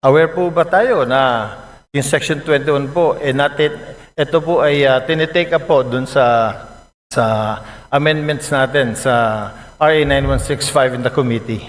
Aware po ba tayo na yung Section 21 po, eh natin, ito po ay uh, tinitake up po dun sa, sa amendments natin sa RA 9165 in the committee.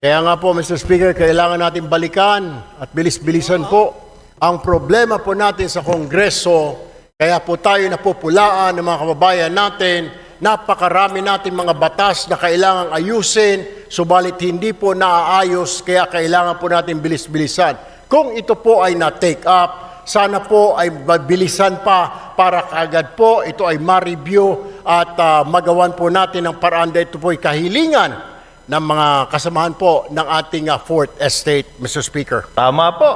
Kaya nga po, Mr. Speaker, kailangan natin balikan at bilis-bilisan po ang problema po natin sa Kongreso. Kaya po tayo napupulaan ng mga kababayan natin. Napakarami natin mga batas na kailangang ayusin, subalit hindi po naaayos, kaya kailangan po natin bilis-bilisan. Kung ito po ay na-take up, sana po ay bilisan pa para kagad po ito ay ma-review at ah, magawan po natin ng paraan dahil ito po ay kahilingan ng mga kasamahan po ng ating uh, fourth estate, Mr. Speaker. Tama po.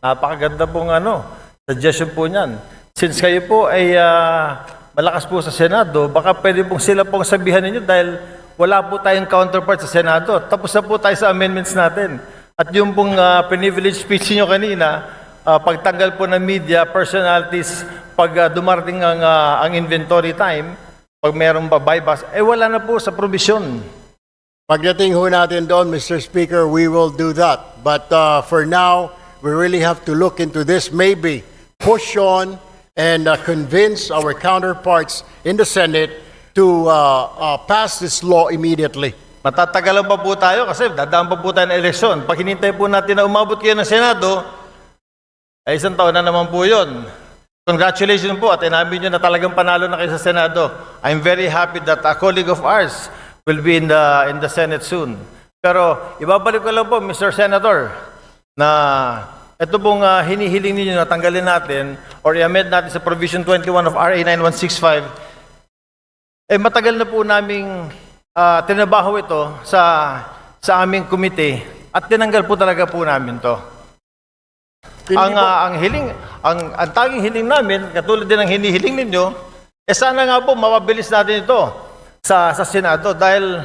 Napakaganda pong ano, suggestion po niyan. Since kayo po ay ah, malakas po sa Senado, baka pwede pong sila pong sabihan ninyo dahil wala po tayong counterpart sa Senado. Tapos na po tayo sa amendments natin. At yung pong ah, privilege speech niyo kanina, ah, pagtanggal po ng media, personalities, pag ah, dumarating ang, ah, ang inventory time, pag merong ba bypass, eh wala na po sa provision. Pagdating ho natin doon, Mr. Speaker, we will do that. But uh, for now, we really have to look into this, maybe push on and uh, convince our counterparts in the Senate to uh, uh, pass this law immediately. Matatagalan pa po tayo kasi dadaan pa po tayo ng eleksyon. Pag hinintay po natin na umabot kayo ng Senado, ay isang taon na naman po yun. Congratulations po at inamin nyo na talagang panalo na kayo sa Senado. I'm very happy that a colleague of ours will be in the, in the Senate soon. Pero ibabalik ko lang po, Mr. Senator, na ito pong ah, hinihiling ninyo na tanggalin natin or i-amend natin sa Provision 21 of RA 9165 eh matagal na po naming ah, tinabaho ito sa sa aming komite at tinanggal po talaga po namin to. Hindi ang po- ah, ang hiling ang ang tanging hiling namin katulad din ng hinihiling ninyo eh sana nga po mapabilis natin ito sa sa Senado dahil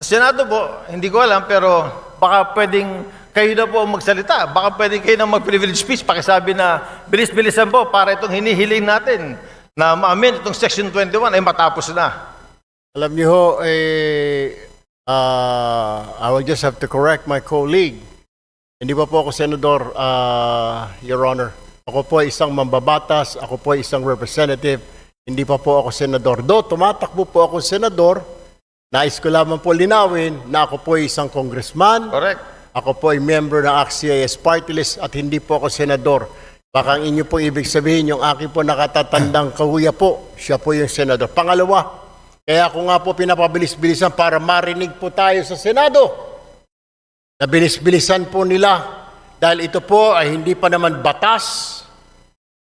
sa Senado po hindi ko alam pero baka pwedeng kayo na po magsalita. Baka pwedeng kayo na mag-privilege speech pakisabi na bilis-bilisan po para itong hinihiling natin na ma-amend itong Section 21 ay matapos na. Alam niyo ho, eh, uh, I will just have to correct my colleague. Hindi pa po ako senador, uh, Your Honor. Ako po ay isang mambabatas, ako po ay isang representative, hindi pa po ako senador. Do, tumatakbo po ako senador, nais ko lamang po linawin na ako po ay isang congressman, Correct. ako po ay member ng AXIS party list at hindi po ako senador. Baka ang inyo po ibig sabihin, yung aking po nakatatandang kahuya po, siya po yung senador. Pangalawa, kaya ako nga po pinapabilis-bilisan para marinig po tayo sa Senado. Nabilis-bilisan po nila dahil ito po ay hindi pa naman batas.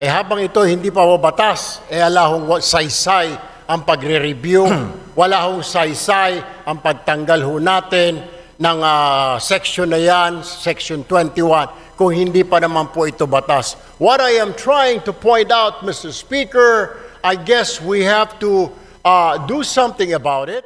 Eh habang ito hindi pa po batas, eh ala hong saysay ang pagre-review, wala hong saysay ang pagtanggal ho natin ng ah, section na yan, section 21, kung hindi pa naman po ito batas. What I am trying to point out, Mr. Speaker, I guess we have to uh, do something about it.